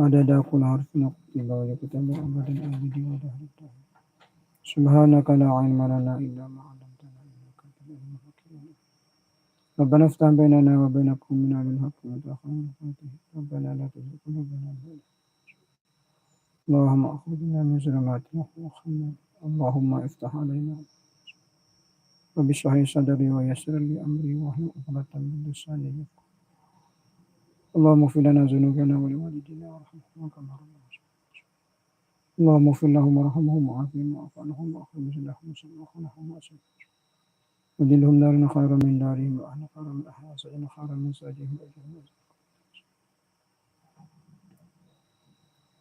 عدد كل حرف أبدا ودهر سبحانك لا علم لنا إلا ما علمتنا إنك أنت العليم الحكيم. ربنا افتح بيننا وبين قومنا بالحق وتأخر الفاتحة ربنا لا تزغ قلوبنا بعد اللهم أخرجنا من ظلمات وخلنا اللهم افتح علينا. وبشرح صدري ويسر لي أمري واحلل عقدة من لساني اللهم اغفر لنا ذنوبنا ولوالدينا وارحمهم كما ربنا اللهم اغفر لهم وارحمهم وعافهم واعف عنهم واخرج لهم وخلهم واسلم ودلهم دارنا خيرا من دارهم واهل خيرا من اهلها سجن خيرا من سجنهم وأجرهم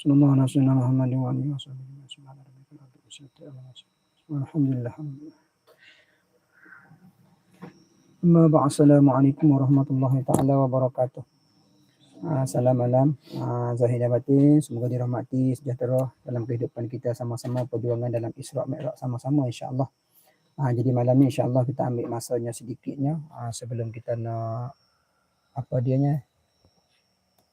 صلى الله على سيدنا محمد وعلى آله وصحبه وسلم سبحان ربك رب العزة عما يصفون. والحمد لله الحمد لله. أما بعد السلام عليكم ورحمة الله تعالى وبركاته. Uh, salam malam. Uh, Zahid dan Batin Semoga dirahmati sejahtera dalam kehidupan kita sama-sama Perjuangan dalam Isra' Mi'raj sama-sama insyaAllah. Uh, Jadi malam ni insyaAllah kita ambil masanya sedikitnya. Uh, Sebelum kita nak Apa dianya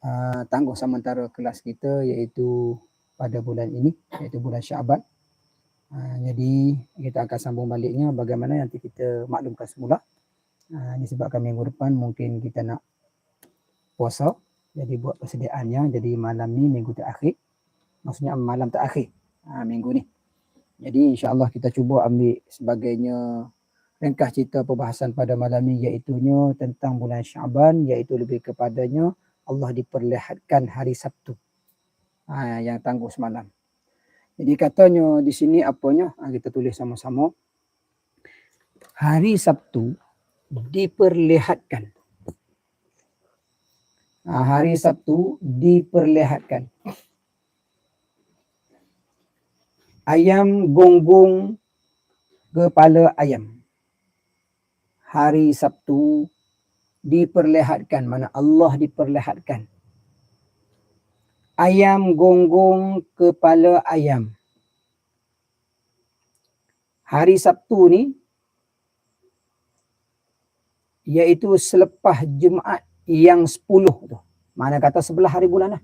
uh, Tangguh sementara kelas kita Iaitu pada bulan ini Iaitu bulan Syaban. Uh, Jadi kita akan sambung baliknya Bagaimana nanti kita maklumkan semula. Uh, Disebabkan minggu depan mungkin kita nak puasa jadi buat persediaannya jadi malam ni minggu terakhir. Maksudnya malam terakhir. Ha, minggu ni. Jadi insyaAllah kita cuba ambil sebagainya ringkas cerita perbahasan pada malam ni iaitunya tentang bulan Syaban iaitu lebih kepadanya Allah diperlihatkan hari Sabtu. Ha, yang tangguh semalam. Jadi katanya di sini apanya ha, kita tulis sama-sama. Hari Sabtu diperlihatkan. Ha, hari Sabtu diperlihatkan. Ayam gonggong kepala ayam. Hari Sabtu diperlihatkan. Mana Allah diperlihatkan. Ayam gonggong kepala ayam. Hari Sabtu ni iaitu selepas Jumaat yang sepuluh tu. Mana kata sebelah hari bulan lah.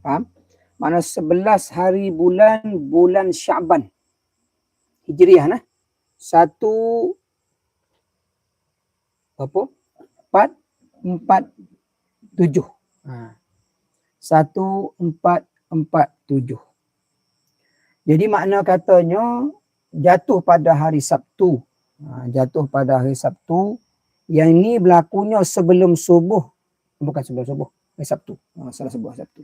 Faham? Mana sebelas hari bulan, bulan Syaban. Hijriah nah. Satu, apa? Empat, empat, tujuh. Ha. Satu, empat, empat, tujuh. Jadi makna katanya jatuh pada hari Sabtu. Ha, jatuh pada hari Sabtu yang ini berlakunya sebelum subuh. Bukan sebelum subuh. Hari Sabtu. Ha, salah sebuah Sabtu.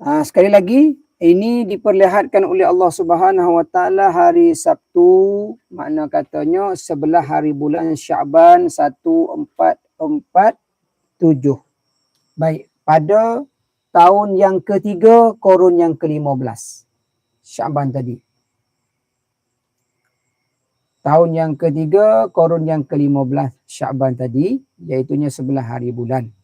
Ha, sekali lagi, ini diperlihatkan oleh Allah Subhanahu Wa Taala hari Sabtu. Makna katanya sebelah hari bulan Syaban 1447. Baik, pada tahun yang ketiga, korun yang ke-15. Syaban tadi tahun yang ketiga, korun yang ke-15 Syaban tadi, iaitunya sebelah hari bulan.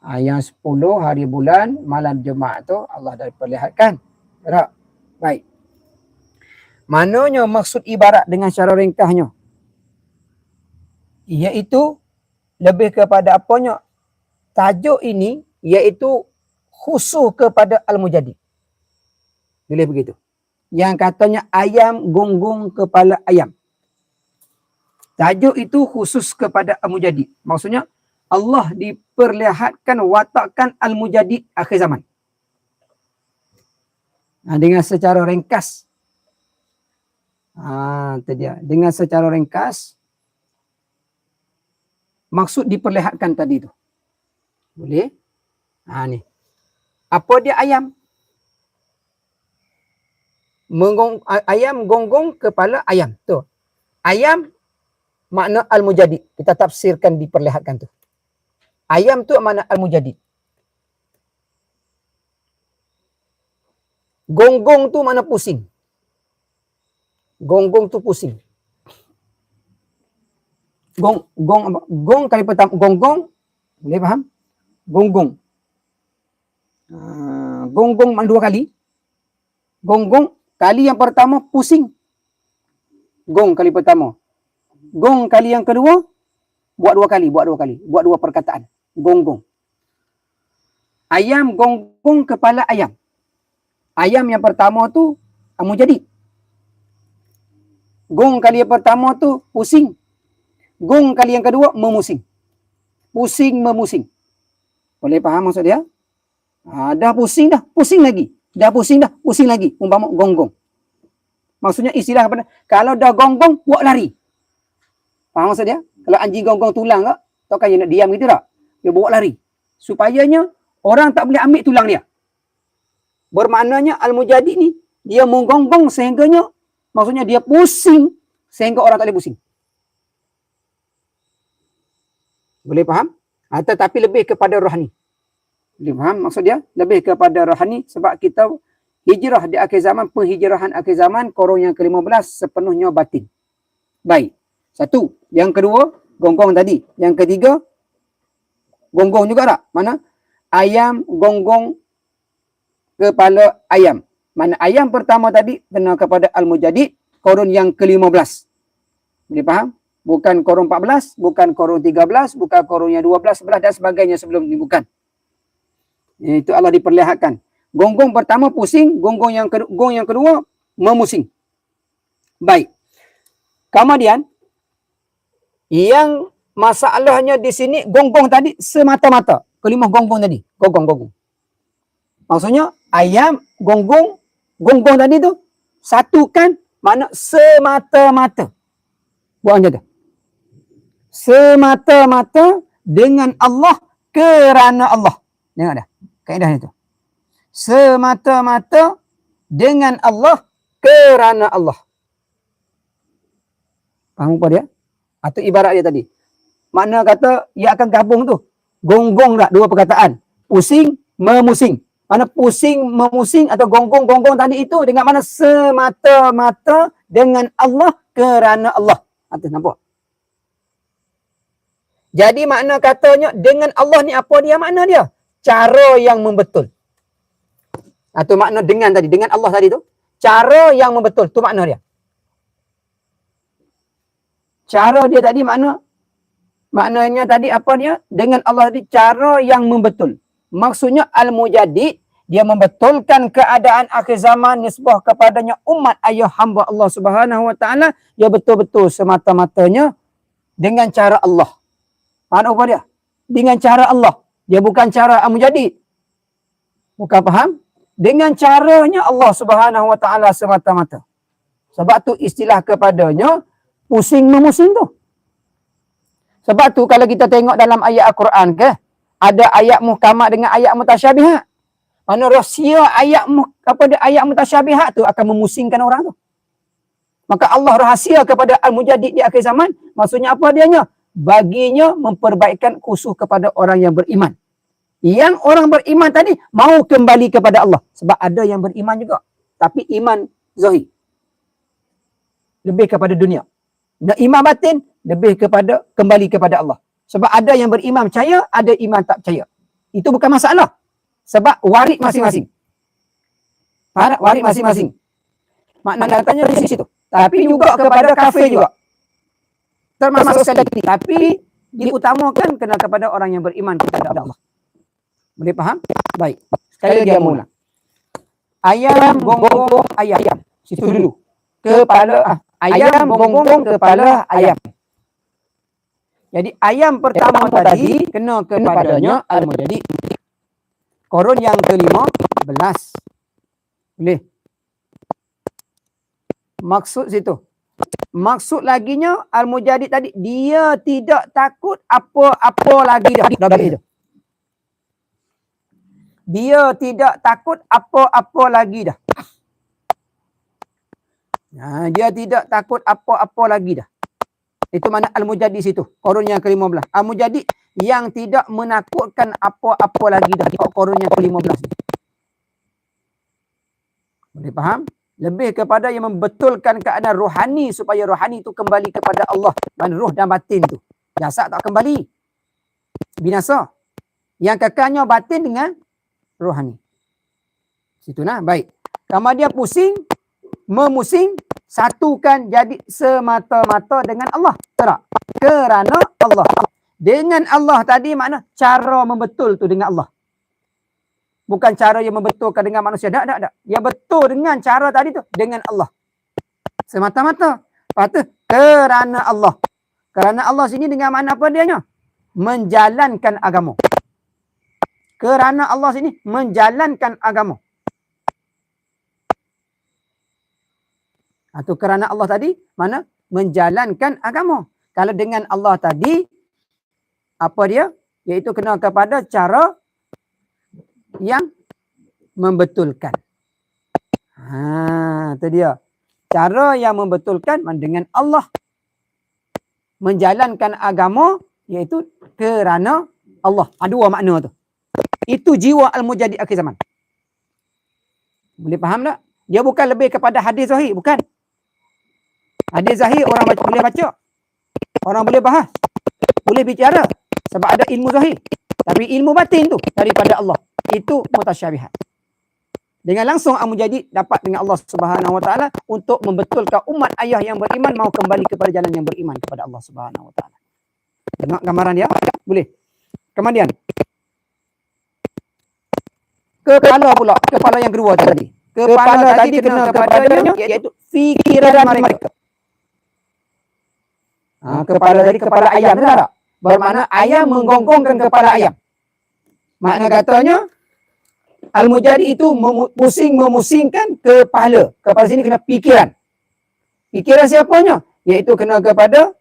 Ha, yang 10 hari bulan, malam Jumaat tu Allah dah perlihatkan. Tak? Baik. Mananya maksud ibarat dengan cara ringkasnya? Iaitu lebih kepada apanya? Tajuk ini iaitu khusus kepada Al-Mujadid. Boleh begitu. Yang katanya ayam gunggung kepala ayam. Tajuk itu khusus kepada Al-Mujadid. Maksudnya Allah diperlihatkan watakkan Al-Mujadid akhir zaman. Nah, dengan secara ringkas. Ah, dia. Dengan secara ringkas maksud diperlihatkan tadi tu. Boleh? Ha ni. Apa dia ayam? Menggong, ayam gonggong kepala ayam. Tu. Ayam makna al-mujadid. Kita tafsirkan diperlihatkan tu. Ayam tu makna al-mujadid. Gonggong tu mana pusing. Gonggong tu pusing. Gong gong? Gong kali pertama gonggong. Boleh faham? Gonggong. Uh, gonggong mana dua kali. Gonggong kali yang pertama pusing. Gong kali pertama gong kali yang kedua buat dua kali buat dua kali buat dua perkataan gong gong Ayam gonggong kepala ayam. Ayam yang pertama tu amu jadi. Gong kali yang pertama tu pusing. Gong kali yang kedua memusing. Pusing memusing. Boleh faham maksud dia? Ha, dah pusing dah, pusing lagi. Dah pusing dah, pusing lagi. Umpama gonggong. Maksudnya istilah apa? Kalau dah gonggong, buat lari. Faham maksud dia? Kalau anjing gonggong tulang ke, tahu kan dia nak diam gitu tak? Dia bawa lari. Supayanya orang tak boleh ambil tulang dia. Bermaknanya Al-Mujadid ni, dia menggonggong sehingganya, maksudnya dia pusing sehingga orang tak boleh pusing. Boleh faham? Ha, tetapi lebih kepada rohani. Boleh faham maksud dia? Lebih kepada rohani sebab kita hijrah di akhir zaman, penghijrahan akhir zaman, korong yang ke-15 sepenuhnya batin. Baik. Satu. Yang kedua, gonggong tadi. Yang ketiga, gonggong juga tak? Mana? Ayam gonggong kepala ayam. Mana ayam pertama tadi kena kepada Al-Mujadid, korun yang ke-15. Boleh faham? Bukan korun 14, bukan korun 13, bukan korun yang 12, 11 dan sebagainya sebelum ini. Bukan. Itu Allah diperlihatkan. Gonggong pertama pusing, gonggong yang kedua, gong yang kedua memusing. Baik. Kemudian, yang masalahnya di sini gonggong tadi semata-mata. Kelima gonggong tadi. Gonggong, gonggong. Maksudnya ayam gonggong, gonggong tadi tu satukan mana semata-mata. Buat macam tu. Semata-mata dengan Allah kerana Allah. Tengok dah. Kaedahnya tu. Semata-mata dengan Allah kerana Allah. Faham apa dia? Atau ibarat dia tadi. Makna kata ia akan gabung tu. Gonggong tak dua perkataan. Pusing, memusing. Mana pusing, memusing atau gonggong-gonggong tadi itu dengan mana semata-mata dengan Allah kerana Allah. Atau nampak? Jadi makna katanya dengan Allah ni apa dia makna dia? Cara yang membetul. Atau makna dengan tadi, dengan Allah tadi tu. Cara yang membetul, tu makna dia. Cara dia tadi makna maknanya tadi apa dia? Dengan Allah tadi cara yang membetul. Maksudnya al-mujadid dia membetulkan keadaan akhir zaman nisbah kepadanya umat ayah hamba Allah Subhanahu wa taala dia betul-betul semata-matanya dengan cara Allah. Faham apa dia? Dengan cara Allah. Dia bukan cara al-mujadid. Bukan faham? Dengan caranya Allah Subhanahu wa taala semata-mata. Sebab tu istilah kepadanya pusing memusing tu. Sebab tu kalau kita tengok dalam ayat Al-Quran ke, ada ayat muhkamat dengan ayat mutasyabihat. Mana rahsia ayat apa dia ayat mutasyabihat tu akan memusingkan orang tu. Maka Allah rahsia kepada Al-Mujadid di akhir zaman, maksudnya apa dianya? Baginya memperbaikkan khusus kepada orang yang beriman. Yang orang beriman tadi mau kembali kepada Allah. Sebab ada yang beriman juga. Tapi iman zahir. Lebih kepada dunia. Dan iman batin lebih kepada kembali kepada Allah. Sebab ada yang beriman percaya, ada iman tak percaya. Itu bukan masalah. Sebab warid masing-masing. Warid masing-masing. Makna katanya di situ. Tapi juga kepada kafir juga. Termasuk sekali. Tapi diutamakan kena kepada orang yang beriman kepada Allah. Boleh faham? Baik. Sekali lagi dia mula. Ayam gonggong ayam. Situ dulu. Kepala ah, ayam gonggong kepala ayam. Jadi ayam pertama tadi kena kepadanya al-mujadi. Korun yang kelima belas. Boleh. Maksud situ. Maksud laginya al-mujadi tadi dia tidak takut apa-apa lagi dah. Dah begitu. Dia tidak takut apa-apa lagi dah. Nah, dia tidak takut apa-apa lagi dah. Itu mana Al-Mujadi situ. Korun yang ke-15. Al-Mujadi yang tidak menakutkan apa-apa lagi dah. Korun yang ke-15 ni. Boleh faham? Lebih kepada yang membetulkan keadaan rohani supaya rohani itu kembali kepada Allah. Dan roh dan batin tu. Jasad tak kembali. Binasa. Yang kekalnya batin dengan rohani. Situ nah. Baik. Kemudian pusing, memusing, satukan jadi semata-mata dengan Allah. Tak? Kerana Allah. Dengan Allah tadi makna cara membetul tu dengan Allah. Bukan cara yang membetulkan dengan manusia. Tak, tak, tak. Yang betul dengan cara tadi tu dengan Allah. Semata-mata. Lepas tu kerana Allah. Kerana Allah sini dengan mana apa dia? Menjalankan agama. Kerana Allah sini menjalankan agama. Atau kerana Allah tadi mana? Menjalankan agama. Kalau dengan Allah tadi apa dia? Iaitu kena kepada cara yang membetulkan. Ha, itu dia. Cara yang membetulkan dengan Allah menjalankan agama iaitu kerana Allah. Ada dua makna tu. Itu jiwa al-mujadid akhir zaman. Boleh faham tak? Dia bukan lebih kepada hadis zahir, bukan. Hadis zahir orang baca, boleh baca. Orang boleh bahas. Boleh bicara sebab ada ilmu zahir. Tapi ilmu batin tu daripada Allah. Itu mutasyabihat. Dengan langsung amu jadi dapat dengan Allah Subhanahu Wa Taala untuk membetulkan umat ayah yang beriman mau kembali kepada jalan yang beriman kepada Allah Subhanahu Wa Taala. Tengok gambaran dia? Boleh. Kemudian kepala pula, kepala yang kedua tadi. Kepala tadi kena kepadanya iaitu fikiran mereka. Ha, kepala tadi kepala ayam benar tak? Bermakna ayam menggonggongkan kepala ayam. Makna katanya Al-Mujadi itu pusing memusingkan kepala. Kepala sini kena pikiran. Pikiran siapanya? Iaitu kena kepada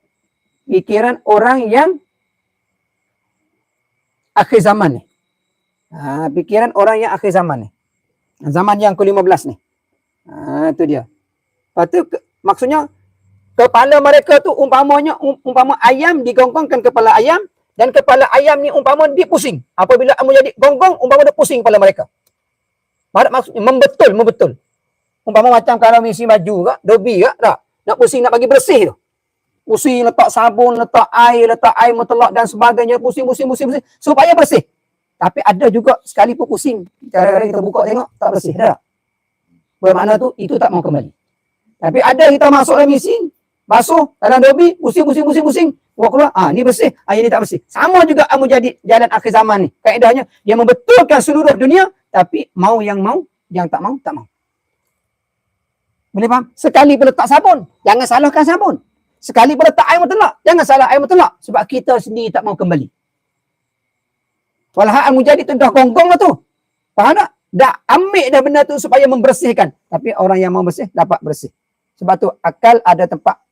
pikiran orang yang akhir zaman ni. Ha, pikiran orang yang akhir zaman ni. Zaman yang ke-15 ni. Ha, itu dia. Lepas tu, maksudnya, kepala mereka tu umpamanya, um, umpama ayam digonggongkan kepala ayam, dan kepala ayam ni umpama dia pusing. Apabila amu jadi gonggong, umpama dia pusing kepala mereka. Maksud, maksudnya, membetul, membetul. Umpama macam kalau misi baju ke, dobi ke, tak? Nak pusing, nak bagi bersih tu. Pusing, letak sabun, letak air, letak air mutlak dan sebagainya. Pusing, pusing, pusing, pusing. Supaya bersih. Tapi ada juga sekali pun pusing. Kadang-kadang kita buka tengok, tak bersih. Dah. Bermakna tu, itu tak mau kembali. Tapi ada kita masuk dalam mesin, basuh, dalam dobi, pusing, pusing, pusing, pusing. Buat keluar, ah ni bersih, ah ini tak bersih. Sama juga kamu jadi jalan akhir zaman ni. Kaedahnya, dia membetulkan seluruh dunia, tapi mau yang mau, yang tak mau, tak mau. Boleh faham? Sekali pun letak sabun, jangan salahkan sabun. Sekali pun letak air mutlak, jangan salah air mutlak. Sebab kita sendiri tak mau kembali. Walhal mujadid tu dah gonggong lah tu. Faham tak? Dah ambil dah benda tu supaya membersihkan. Tapi orang yang mau bersih dapat bersih. Sebab tu akal ada tempat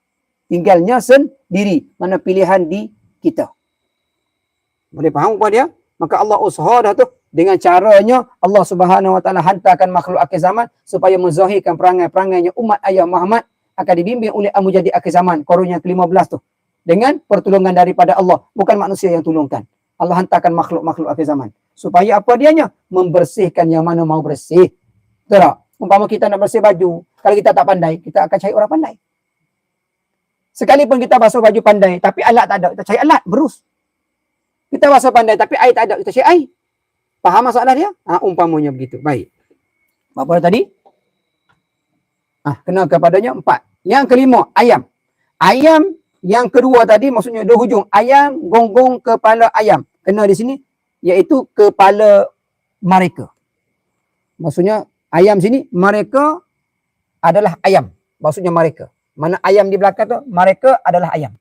tinggalnya sendiri. Mana pilihan di kita. Boleh faham apa dia? Maka Allah usaha dah tu. Dengan caranya Allah subhanahu wa ta'ala hantarkan makhluk akhir zaman supaya menzahirkan perangai-perangainya umat ayah Muhammad akan dibimbing oleh Al-Mujadid akhir zaman. Korun yang ke-15 tu. Dengan pertolongan daripada Allah. Bukan manusia yang tolongkan. Allah hantarkan makhluk-makhluk akhir zaman. Supaya apa dianya? Membersihkan yang mana mau bersih. Betul tak? Umpama kita nak bersih baju. Kalau kita tak pandai, kita akan cari orang pandai. Sekalipun kita basuh baju pandai, tapi alat tak ada, kita cari alat, berus. Kita basuh pandai, tapi air tak ada, kita cari air. Faham masalah dia? Ha, umpamanya begitu. Baik. Apa tadi? Ah, kena kepadanya empat. Yang kelima, ayam. Ayam yang kedua tadi maksudnya dua hujung. Ayam gonggong kepala ayam. Kena di sini iaitu kepala mereka. Maksudnya ayam sini mereka adalah ayam. Maksudnya mereka. Mana ayam di belakang tu mereka adalah ayam.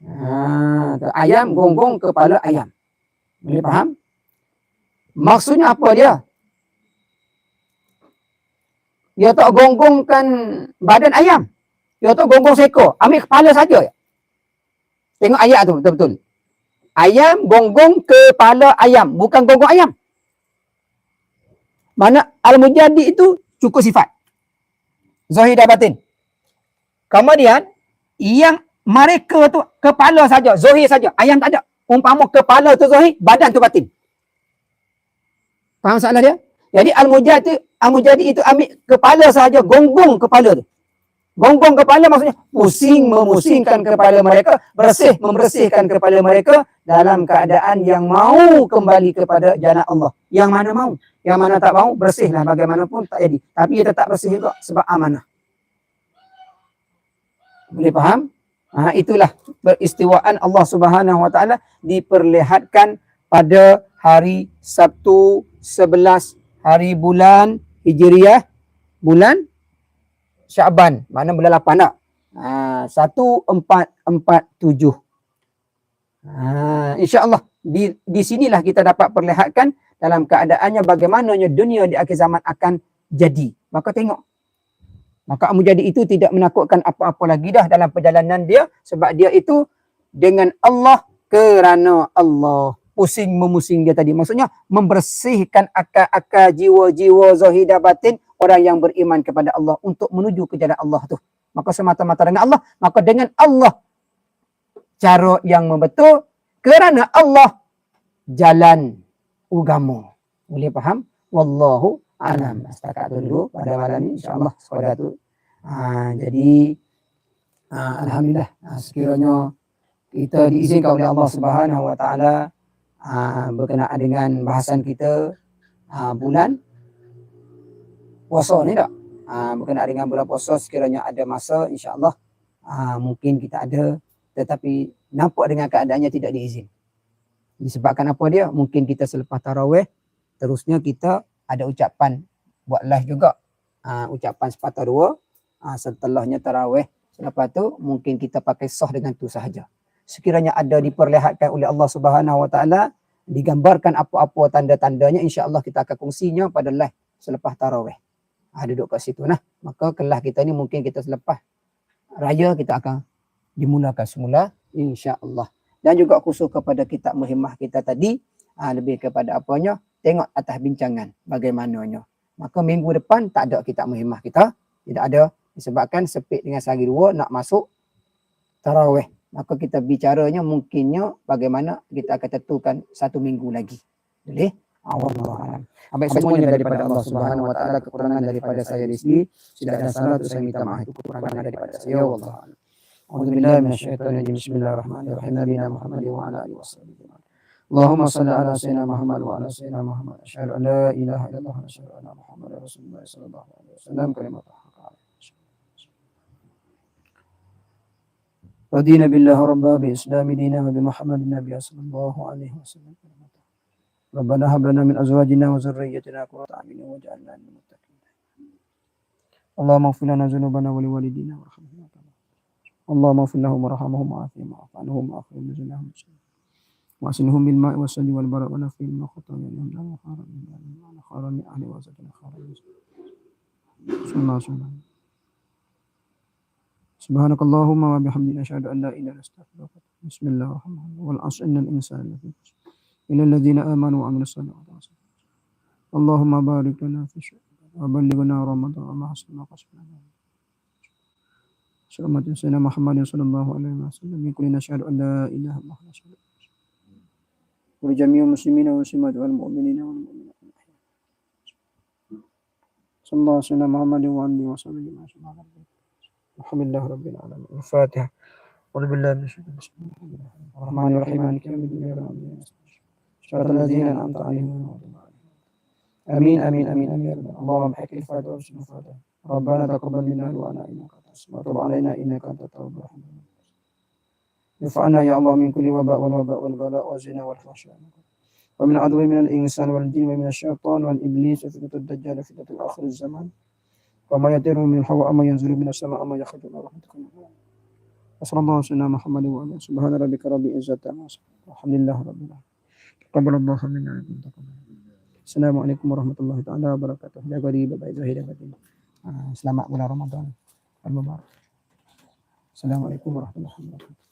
Ha, ayam gonggong kepala ayam. Boleh faham? Maksudnya apa dia? Dia tak gonggongkan badan ayam. Dia tu gonggong seekor. Ambil kepala saja. Tengok ayat tu betul-betul. Ayam gonggong kepala ayam. Bukan gonggong ayam. Mana al-mujadi itu cukup sifat. Zahir dan batin. Kemudian, yang mereka tu kepala saja. Zahir saja. Ayam tak ada. Umpama kepala tu zahir, badan tu batin. Faham salah dia? Jadi al-mujadi al-mujadi itu ambil kepala saja, gonggong kepala tu. Gonggong kepala maksudnya pusing memusingkan kepala mereka, bersih membersihkan kepala mereka dalam keadaan yang mau kembali kepada jalan Allah. Yang mana mau, yang mana tak mau bersihlah bagaimanapun tak jadi. Tapi ia tetap bersih juga sebab amanah. Boleh faham? Ha, itulah beristiwaan Allah Subhanahu Wa Taala diperlihatkan pada hari Sabtu 11 hari bulan Hijriah bulan Syaban. Mana bulan 8 tak? Ha, 1447. Ha, InsyaAllah di, di sinilah kita dapat perlihatkan dalam keadaannya bagaimananya dunia di akhir zaman akan jadi. Maka tengok. Maka Abu Jadi itu tidak menakutkan apa-apa lagi dah dalam perjalanan dia sebab dia itu dengan Allah kerana Allah pusing memusing dia tadi. Maksudnya membersihkan akal-akal jiwa-jiwa zahidah batin orang yang beriman kepada Allah untuk menuju ke jalan Allah tu. Maka semata-mata dengan Allah, maka dengan Allah cara yang membetul kerana Allah jalan ugamu. Boleh faham? Wallahu a'lam. Setakat dulu pada malam ini insya-Allah sekadar tu. Ha, jadi ha, alhamdulillah ha, sekiranya kita diizinkan oleh Allah Subhanahu wa taala ha, berkenaan dengan bahasan kita ha, bulan puasa ni tak? Ha, berkenaan dengan bulan puasa sekiranya ada masa insya-Allah ha, mungkin kita ada tetapi nampak dengan keadaannya tidak diizin. Disebabkan apa dia? Mungkin kita selepas tarawih terusnya kita ada ucapan buat live juga. Uh, ucapan sepatah dua uh, setelahnya tarawih. Selepas tu mungkin kita pakai sah dengan tu sahaja. Sekiranya ada diperlihatkan oleh Allah Subhanahu Wa Taala digambarkan apa-apa tanda-tandanya insya-Allah kita akan kongsinya pada live selepas tarawih. Ha, duduk kat situ nah. Maka kelas kita ni mungkin kita selepas raya kita akan dimulakan semula insya-Allah. Dan juga khusus kepada kitab muhimmah kita tadi ha, lebih kepada apanya tengok atas bincangan bagaimananya. Maka minggu depan tak ada kitab muhimmah kita. Tidak ada disebabkan sepit dengan sehari dua nak masuk tarawih. Maka kita bicaranya mungkinnya bagaimana kita akan tentukan satu minggu lagi. Boleh? Allah Apa semuanya daripada Allah Subhanahu Wa Taala kekurangan daripada saya di sini tidak ada salah tu saya minta maaf itu kekurangan daripada saya Allah. Alhamdulillah minasyaitonir Bismillahirrahmanirrahim. Nabi Muhammad wa ala alihi wasallam. اللهم صل على سيدنا محمد وعلى سيدنا محمد أشهد أن لا إله إلا الله وأشهد أن محمدا رسول الله صلى الله عليه وسلم كلمة الحق رضينا بالله ربا بإسلام دينا وبمحمد النبي صلى الله عليه وسلم ربنا هب لنا من أزواجنا وذريتنا قرة أعين واجعلنا للمتقين اللهم اغفر لنا ذنوبنا ولوالدينا وارحمهم اللهم اغفر لهم وارحمهم وعافهم واعف عنهم واخرج من ذنوبهم وأسنهم بالماء والسل والبراء ونفي من خطايا لهم لا خارا من خارا من أهل وزكنا خارا صلى الله عليه سبحانك اللهم وبحمدك أشهد أن لا إله إلا أنت بسم الله الرحمن الرحيم. والعصر. إن الإنسان لفي خسر. إلا الذين آمنوا وعملوا الصالحات. اللهم بارك لنا في شهر وبلغنا رمضان. وما حسن ما قصدنا سيدنا محمد صلى الله عليه وسلم. يقول نشهد أن لا إله إلا الله. ولجميع المسلمين والمسلمات والمؤمنين والمؤمنات. صلى الله عليه وسلم محمد وعلي وصحبه أجمعين. الحمد لله رب العالمين. الفاتحة. أعوذ بالله من الشيطان. الرحمن الرحيم. مالك يوم الدين. صراط الذين أنعمت عليهم آمين آمين آمين آمين. اللهم بحق الفاتحة والفاتحة ربنا تقبل منا دعانا إنك أنت السميع وتب علينا إنك أنت التواب الرحيم. يرفعنا يا الله من كل وباء والوباء والبلاء والزنا والفحشاء ومن عدو من الإنسان والجن ومن الشيطان والإبليس فتنة الدجال فتنة الآخر الزمان. وما يطير من الهواء أما ينزل من السماء أما يخرج من رحمتك. وصلى الله على سيدنا محمد وعلى سبحان ربك رب العزة عما الحمد لله رب العالمين. تقبل الله منا السلام عليكم ورحمة الله تعالى وبركاته. يا قريب dan batin selamat bulan Ramadan. Al-mubarak. Assalamualaikum warahmatullahi wabarakatuh